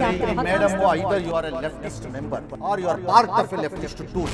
Madam either you are a leftist member or you are part of a leftist tool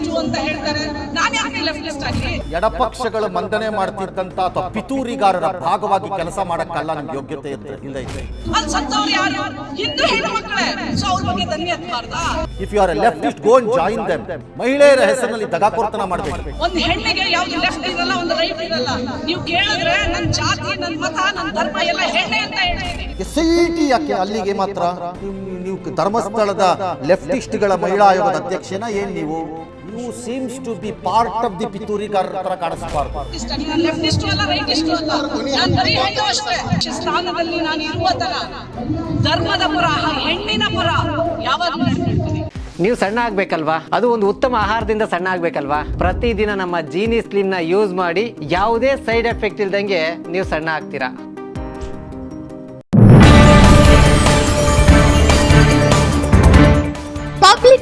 ನೀವು ಅಂತ ಹೇಳ್ತಾರೆ. ನಾನು ಯಾಕೆ ಲೆಫ್ಟ್ ಲಿಸ್ಟ್ ಆಗಲಿ ಎಡಪಕ್ಷಗಳು ಮಂಡನೆ ಮಾಡ್ತಿದ್ದಂತ ಅಥವಾ ಪಿತೂರಿಗಾರರ ಭಾಗವಾಗಿ ಕೆಲಸ ಮಾಡಕ್ಕಲ್ಲ ನಿಮ್ಗೆ ಯೋಗ್ಯತೆ ಇಲ್ಲ ಇದೆ ಅಲ್ಲಿ ಸತ್ತವ್ರು ಯಾರು? ಹಿಂದೂ ಹೆಣ್ಣು ಮಕ್ಕಳೇ ಸೊ ಅವ್ರ ಬಗ್ಗೆ ದನಿ ಹತ್ಬಾರ್ದಾ if you are a leftist go and join them ಮಹಿಳೆಯರ ಹೆಸರಿನಲ್ಲಿ ದಗಾಕೋರ್ತನ ಮಾಡಬೇಕು ಒಂದು ಹೆಣ್ಣಿಗೆ ಯಾವ್ದು ಲೆಫ್ಟ್ ಇರಲ್ಲ ಒಂದು ರೈಟ್ ಇರಲ್ಲ. ನೀವು ಕೇಳಿದ್ರೆ ನನ್ನ ಜಾತಿ ನನ್ನ ಮತ ನನ್ನ ಧರ್ಮ ಎಲ್ಲ ಹೆಣ್ಣೆ ಅಂತ ಹೇಳ್ತೀನಿ. ಎಸ್ ಐ ಟಿ ಯಾಕೆ ಅಲ್ಲಿಗೆ ಮಾತ್ರ ನೀವು- ನೀವು ಧರ್ಮಸ್ಥಳದ ಲೆಫ್ಟಿಸ್ಟ್ಗಳ ಮಹಿಳಾ ಆಯೋಗದ ಅಧ್ಯಕ್ಷನ ಏನ್ ನೀವು? You seems to be part of the ಪಿತೂರಿಗಾರರ ತರ ಕಾಣಿಸಬಾರ್ದು. ಸ್ಥಾನದಲ್ಲಿ ನಾನು ಇರುವ ತರ ಧರ್ಮದ ಪುರ ಹೆಣ್ಣಿನ ಪುರ ಯಾವಾಗಲೂ ನೀವು ಸಣ್ಣ ಆಗ್ಬೇಕಲ್ವಾ? ಅದು ಒಂದು ಉತ್ತಮ ಆಹಾರದಿಂದ ಸಣ್ಣ ಆಗ್ಬೇಕಲ್ವಾ? ಪ್ರತಿದಿನ ನಮ್ಮ ಜೀನಿ ಸ್ಲಿಮ್ನ ಯೂಸ್ ಮಾಡಿ ಯಾವುದೇ ಸೈಡ್ ಎಫೆಕ್ಟ್ ಇಲ್ದಂಗೆ ನೀವು ಸಣ್ಣ ಆಗ್ತೀರಾ?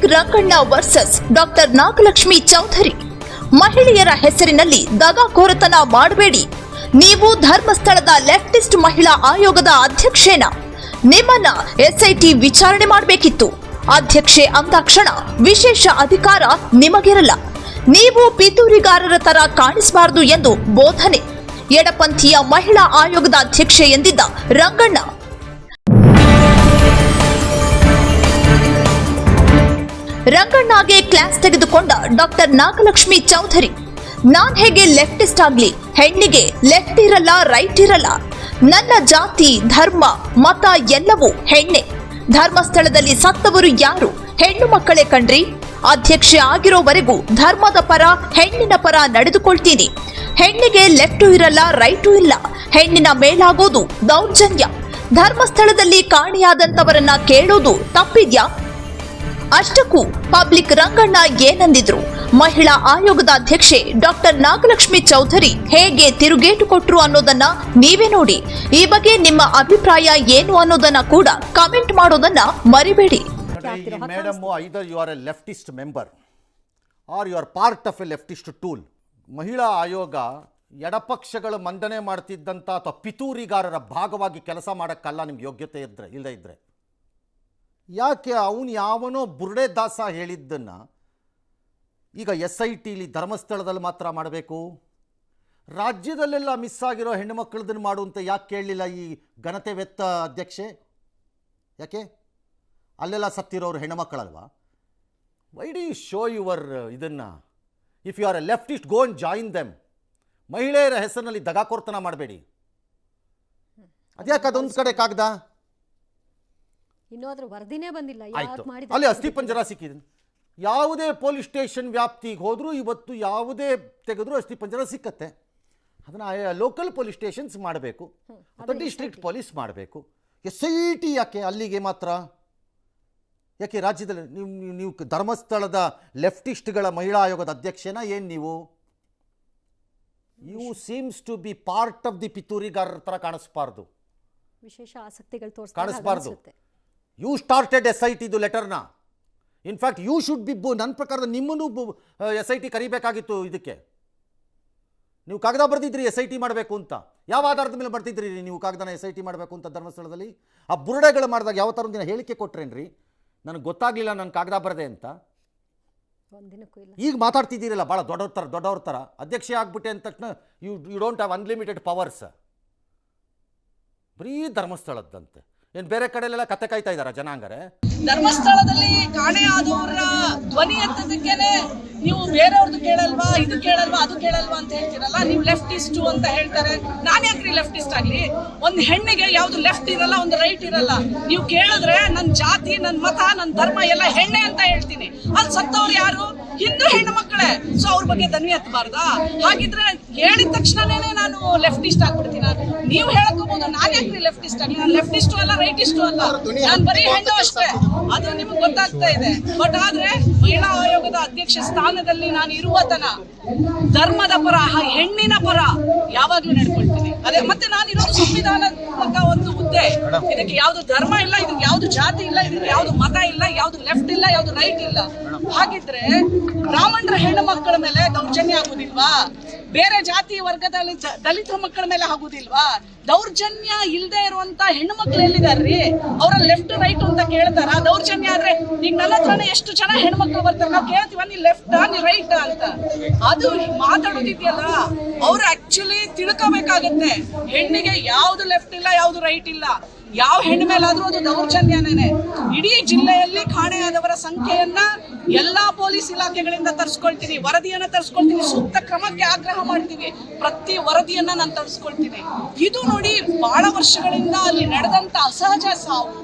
Ranganna versus doctor Nagalakshmi Chaudhari. ಮಹಿಳೆಯರ ಹೆಸರಿನಲ್ಲಿ ದಗಾಕೋರತನ ಮಾಡಬೇಡಿ. ನೀವು ಧರ್ಮಸ್ಥಳದ ಲೆಫ್ಟಿಸ್ಟ್ ಮಹಿಳಾ ಆಯೋಗದ ಅಧ್ಯಕ್ಷೇನ? ನಿಮ್ಮನ್ನ ಎಸ್ಐಟಿ ವಿಚಾರಣೆ ಮಾಡಬೇಕಿತ್ತು. ಅಧ್ಯಕ್ಷೆ ಅಂದಾಕ್ಷಣ ವಿಶೇಷ ಅಧಿಕಾರ ನಿಮಗಿರಲ್ಲ. ನೀವು ಪಿತೂರಿಗಾರರ ತರ ಕಾಣಿಸಬಾರದು ಎಂದು ಬೋಧನೆ. ಎಡಪಂಥೀಯ ಮಹಿಳಾ ಆಯೋಗದ ಅಧ್ಯಕ್ಷೆ ಎಂದಿದ್ದ ರಂಗಣ್ಣ ರಂಗಣ್ಣಗೆ ಕ್ಲಾಸ್ ತೆಗೆದುಕೊಂಡ ಡಾಕ್ಟರ್ ನಾಗಲಕ್ಷ್ಮಿ ಚೌಧರಿ. ನಾನ್ ಹೇಗೆ ಲೆಫ್ಟಿಸ್ಟ್ ಆಗ್ಲಿ, ಹೆಣ್ಣಿಗೆ ಲೆಫ್ಟ್ ಇರಲ್ಲ ರೈಟ್ ಇರಲ್ಲ. ನನ್ನ ಜಾತಿ, ಧರ್ಮ, ಮತ ಎಲ್ಲವೂ ಹೆಣ್ಣೆ. ಧರ್ಮಸ್ಥಳದಲ್ಲಿ ಸತ್ತವರು ಯಾರು, ಹೆಣ್ಣು ಮಕ್ಕಳೇ ಕಣ್ರಿ? ಅಧ್ಯಕ್ಷೆ ಆಗಿರೋವರೆಗೂ ಧರ್ಮದ ಪರ, ಹೆಣ್ಣಿನ ಪರ ನಡೆದುಕೊಳ್ತೀನಿ. ಹೆಣ್ಣಿಗೆ ಲೆಫ್ಟು ಇರಲ್ಲ ರೈಟು ಇಲ್ಲ. ಹೆಣ್ಣಿನ ಮೇಲಾಗೋದು ದೌರ್ಜನ್ಯ. ಧರ್ಮಸ್ಥಳದಲ್ಲಿ ಕಾಣೆಯಾದಂತವರನ್ನ ಕೇಳೋದು ತಪ್ಪಿದ್ಯಾ? ಅಷ್ಟಕ್ಕೂ ಪಬ್ಲಿಕ್ ರಂಗಣ್ಣ ಏನಂದಿದ್ರು? ಮಹಿಳಾ ಆಯೋಗದ ಅಧ್ಯಕ್ಷೆ ಡಾಕ್ಟರ್ ನಾಗಲಕ್ಷ್ಮಿ ಚೌಧರಿ ಹೇಗೆ ತಿರುಗೇಟು ಕೊಟ್ರು ಅನ್ನೋದನ್ನ ನೀವೇ ನೋಡಿ. ಈ ಬಗ್ಗೆ ನಿಮ್ಮ ಅಭಿಪ್ರಾಯ ಏನು ಅನ್ನೋದನ್ನ ಕೂಡ ಕಮೆಂಟ್ ಮಾಡೋದನ್ನ ಮರಿಬೇಡಿ. Madam either you leftist member are you part of a leftist tool ಮಹಿಳಾ ಆಯೋಗ ಎಡಪಕ್ಷಗಳು ಮಂಡನೆ ಮಾಡ್ತಿದ್ದಂಥ ಅಥವಾ ಪಿತೂರಿಗಾರರ ಭಾಗವಾಗಿ ಕೆಲಸ ಮಾಡೋಕ್ಕಲ್ಲ ನಿಮ್ಗೆ ಯೋಗ್ಯತೆ ಇದ್ರೆ, ಇಲ್ಲದೇ ಇದ್ರೆ. ಯಾಕೆ ಅವನು ಯಾವನೋ ಬುರುಡೆ ದಾಸ ಹೇಳಿದ್ದನ್ನು ಈಗ ಎಸ್ ಐ ಟಿಲಿ ಧರ್ಮಸ್ಥಳದಲ್ಲಿ ಮಾತ್ರ ಮಾಡಬೇಕು? ರಾಜ್ಯದಲ್ಲೆಲ್ಲ ಮಿಸ್ ಆಗಿರೋ ಹೆಣ್ಣುಮಕ್ಕಳದನ್ನು ಮಾಡುವಂತ ಯಾಕೆ ಕೇಳಲಿಲ್ಲ ಈ ಘನತೆ ವೆತ್ತ ಅಧ್ಯಕ್ಷೆ? ಯಾಕೆ? ಅಲ್ಲೆಲ್ಲ ಸತ್ತಿರೋರು ಹೆಣ್ಣುಮಕ್ಕಳಲ್ವಾ ವೈ ಡಿ ಶೋ ಯುವರ್ ಇದನ್ನು? If you are a leftist go and join them ಮಹಿಳೆಯರ ಹೆಸರಿನಲ್ಲಿ ದಗಾಕೋರ್ತನ ಮಾಡಬೇಡಿ. ಅದ್ಯಾಕೆ ಅದೊಂದು ಕಡೆ ಕಾಗ್ದ? ಇನ್ನೂ ಅದ್ರ ವರದಿನೇ ಬಂದಿಲ್ಲ. ಆಯ್ತು. ಯಾವ್ದು ಮಾಡಿದ ಅಲ್ಲಿ ಅಸ್ಥಿಪಂಜರ ಸಿಕ್ಕಿದೆ ಯಾವುದೇ ಪೊಲೀಸ್ ಸ್ಟೇಷನ್ ವ್ಯಾಪ್ತಿಗೆ ಹೋದರೂ ಇವತ್ತು ಯಾವುದೇ ತೆಗೆದ್ರೂ ಅಸ್ಥಿಪಂಜರ ಸಿಕ್ಕತ್ತೆ. ಅದನ್ನು ಲೋಕಲ್ ಪೊಲೀಸ್ ಸ್ಟೇಷನ್ಸ್ ಮಾಡಬೇಕು. ಅಥವಾ ಡಿಸ್ಟ್ರಿಕ್ಟ್ ಪೊಲೀಸ್ ಮಾಡಬೇಕು. ಎಸ್ ಐ ಟಿ ಯಾಕೆ ಅಲ್ಲಿಗೆ ಮಾತ್ರ? ಯಾಕೆ ರಾಜ್ಯದಲ್ಲಿ ನೀವು ನೀವು- ನೀವು ಧರ್ಮಸ್ಥಳದ ಲೆಫ್ಟಿಸ್ಟ್ಗಳ ಮಹಿಳಾ ಆಯೋಗದ ಅಧ್ಯಕ್ಷನ ಏನು ನೀವು? You seems to be part of the ಪಿತೂರಿಗಾರರ ಥರ ಕಾಣಿಸ್ಬಾರ್ದು. ವಿಶೇಷ ಆಸಕ್ತಿಗಳು ಕಾಣಿಸ್ಬಾರ್ದು. ತೋರಿಸ್ಬಾರ್ದು ಯು ಸ್ಟಾರ್ಟೆಡ್ ಎಸ್ ಐ ಟಿದು ಲೆಟರ್ನ. In fact you should be ಬು ನನ್ನ ಪ್ರಕಾರ ನಿಮ್ಮನ್ನು ಎಸ್ ಐ ಟಿ ಕರಿಬೇಕಾಗಿತ್ತು ಇದಕ್ಕೆ. ನೀವು ಕಾಗದ ಬರೆದಿದ್ರಿ ಎಸ್ ಐ ಟಿ ಮಾಡಬೇಕು ಅಂತ. ಯಾವ ಆಧಾರದ ಮೇಲೆ ಬರ್ತಿದ್ರಿ ನೀವು ಕಾಗದನ ಎಸ್ ಐ ಟಿ ಮಾಡಬೇಕು ಅಂತ ಧರ್ಮಸ್ಥಳದಲ್ಲಿ? ಆ ಬುರುಡೆಗಳು ಮಾಡಿದಾಗ ಯಾವ ಥರ ಒಂದಿನ ಹೇಳಿಕೆ ಕೊಟ್ರೇನ್ರಿ? ನನಗೆ ಗೊತ್ತಾಗಲಿಲ್ಲ ನಾನು ಕಾಗದ ಬರದೆ ಅಂತ. ಈಗ ಮಾತಾಡ್ತಿದ್ದೀರಲ್ಲ ಭಾಳ ದೊಡ್ಡವ್ರ ಥರ ದೊಡ್ಡವ್ರ ಥರ. ಅಧ್ಯಕ್ಷ ಆಗ್ಬಿಟ್ಟೆ ಅಂದ ತಕ್ಷಣ you you don't have unlimited powers ಬರೀ ಧರ್ಮಸ್ಥಳದ್ದಂತೆ. ಏನು ಬೇರೆ ಕಡೆಲೆಲ್ಲ ಕತೆ ಕಾಯ್ತಾ ಇದಾರ ಜನಾಂಗರೇ? ಧರ್ಮಸ್ಥಳದಲ್ಲಿ ಕಾಣೆ ಆದವರ ಧ್ವನಿ ಎತ್ತದಕ್ಕೇನೆ ನೀವು ಬೇರೆಯವ್ರದ್ದು ಕೇಳಲ್ವಾ, ಇದು ಕೇಳಲ್ವಾ, ಅದು ಕೇಳಲ್ವಾ ಅಂತ ಹೇಳ್ತೀರಲ್ಲ? ನೀವು ಲೆಫ್ಟಿಸ್ಟು ಅಂತ ಹೇಳ್ತಾರೆ. ನಾನು ಯಾಕ್ರಿ ಲೆಫ್ಟಿಸ್ಟ್ ಆಗ್ಲಿ? ಒಂದು ಹೆಣ್ಣಿಗೆ ಯಾವುದು ಲೆಫ್ಟ್ ಇರಲ್ಲ, ಒಂದು ರೈಟ್ ಇರಲ್ಲ. ನೀವು ಕೇಳಿದ್ರೆ ನನ್ನ ಜಾತಿ ನನ್ನ ಮತ ನನ್ನ ಧರ್ಮ ಎಲ್ಲ ಹೆಣ್ಣೆ ಅಂತ ಹೇಳ್ತೀನಿ. ಅಲ್ಲಿ ಸತ್ತವ್ರು ಯಾರು? ಹಿಂದೂ ಹೆಣ್ಣು ಮಕ್ಕಳೇ ಸೊ ಅವ್ರ ಬಗ್ಗೆ ದನಿ ಹತ್ತಬಾರ್ದಾ ಹಾಗಿದ್ರೆ ಹೇಳಿದ ತಕ್ಷಣನೇ ನಾನು ಲೆಫ್ಟಿಸ್ಟ್ ಆಗ್ಬಿಡ್ತೀನಿ ನೀವು ಹೇಳಕೋಬಹುದು ನಾನು ಯಾಕ್ರಿ ಲೆಫ್ಟಿಸ್ಟ್ ಆಗಲಿ? ನಾನು ಲೆಫ್ಟಿಸ್ಟು ಅಲ್ಲ ರೈಟಿಸ್ಟು ಅಲ್ಲ. ನಾನು ಬರೀ ಹೆಣ್ಣು ಅಷ್ಟೇ. ಅದು ನಿಮ್ಗೆ ಗೊತ್ತಾಗ್ತಾ ಇದೆ. ಬಟ್ ಆದ್ರೆ ಮಹಿಳಾ ಆಯೋಗದ ಅಧ್ಯಕ್ಷ ಸ್ಥಾನದಲ್ಲಿ ನಾನು ಇರುವ ತನ ಧರ್ಮದ ಪರ ಹೆಣ್ಣಿನ ಪರ ಯಾವಾಗ್ಲೂ ನಡ್ಕೊಳ್ತೀನಿ. ಅದೇ ಮತ್ತೆ ನಾನು ಇರೋದು ಸಂವಿಧಾನದ ಒಂದು ಹುದ್ದೆ. ಇದಕ್ಕೆ ಯಾವ್ದು ಧರ್ಮ ಇಲ್ಲ ಇದಕ್ಕೆ ಯಾವ್ದು ಜಾತಿ ಇಲ್ಲ ಇದಕ್ಕೆ ಯಾವ್ದು ಮತ ಇಲ್ಲ ಯಾವ್ದು ಲೆಫ್ಟ್ ಇಲ್ಲ ಯಾವ್ದು ರೈಟ್ ಇಲ್ಲ. ಹಾಗಿದ್ರೆ ಬ್ರಾಹ್ಮಣರ ಹೆಣ್ಣು ಮಕ್ಕಳ ಮೇಲೆ ದೌರ್ಜನ್ಯ ಆಗುದಿಲ್ವಾ? ಬೇರೆ ಜಾತಿ ವರ್ಗದಲ್ಲಿ ದಲಿತ ಮಕ್ಕಳ ಮೇಲೆ ಆಗುದಿಲ್ವಾ? ದೌರ್ಜನ್ಯ ಇಲ್ಲದೆ ಇರುವಂತ ಹೆಣ್ಣು ಮಕ್ಳು ಎಲ್ಲಿದಾರ್ರಿ? ಅವರ ಲೆಫ್ಟ್ ರೈಟ್ ಅಂತ ಕೇಳ್ತಾರ. ದೌರ್ಜನ್ಯ ಆದ್ರೆ ಈಗ ನನ್ನ ಹತ್ರನೇ ಎಷ್ಟು ಜನ ಹೆಣ್ಮಕ್ಳು ಬರ್ತಾರೆ? ನಾವು ಕೇಳ್ತೀವ ನೀ ಲೆಫ್ಟ್ ನೀ ರೈಟ್ ಅಂತ. ಅದು ಮಾತಾಡೋದಿದೆಯಲ್ಲ, ಅವ್ರು ಆಕ್ಚುಲಿ ತಿಳ್ಕೋಬೇಕಾಗತ್ತೆ. ಹೆಣ್ಣಿಗೆ ಯಾವ್ದು ಲೆಫ್ಟ್ ಇಲ್ಲ, ಯಾವ್ದು ರೈಟ್ ಇಲ್ಲ. ಯಾವ ಹೆಣ್ಣು ಮೇಲಾದರೂ ಅದು ದೌರ್ಜನ್ಯನೇ. ಇಡೀ ಜಿಲ್ಲೆಯಲ್ಲಿ ಕಾಣೆಯಾದವರ ಸಂಖ್ಯೆಯನ್ನ ಎಲ್ಲಾ ಪೊಲೀಸ್ ಇಲಾಖೆಗಳಿಂದ ತರಿಸ್ಕೊಳ್ತೀನಿ, ವರದಿಯನ್ನ ತರಿಸ್ಕೊಳ್ತೀನಿ, ಸೂಕ್ತ ಕ್ರಮಕ್ಕೆ ಆಗ್ರಹ ಮಾಡ್ತೀವಿ. ಪ್ರತಿ ವರದಿಯನ್ನ ನಾನು ತರಿಸ್ಕೊಳ್ತೀನಿ. ಇದು ನೋಡಿ ಬಹಳ ವರ್ಷಗಳಿಂದ ಅಲ್ಲಿ ನಡೆದಂತ ಅಸಹಜ ಸಾವು.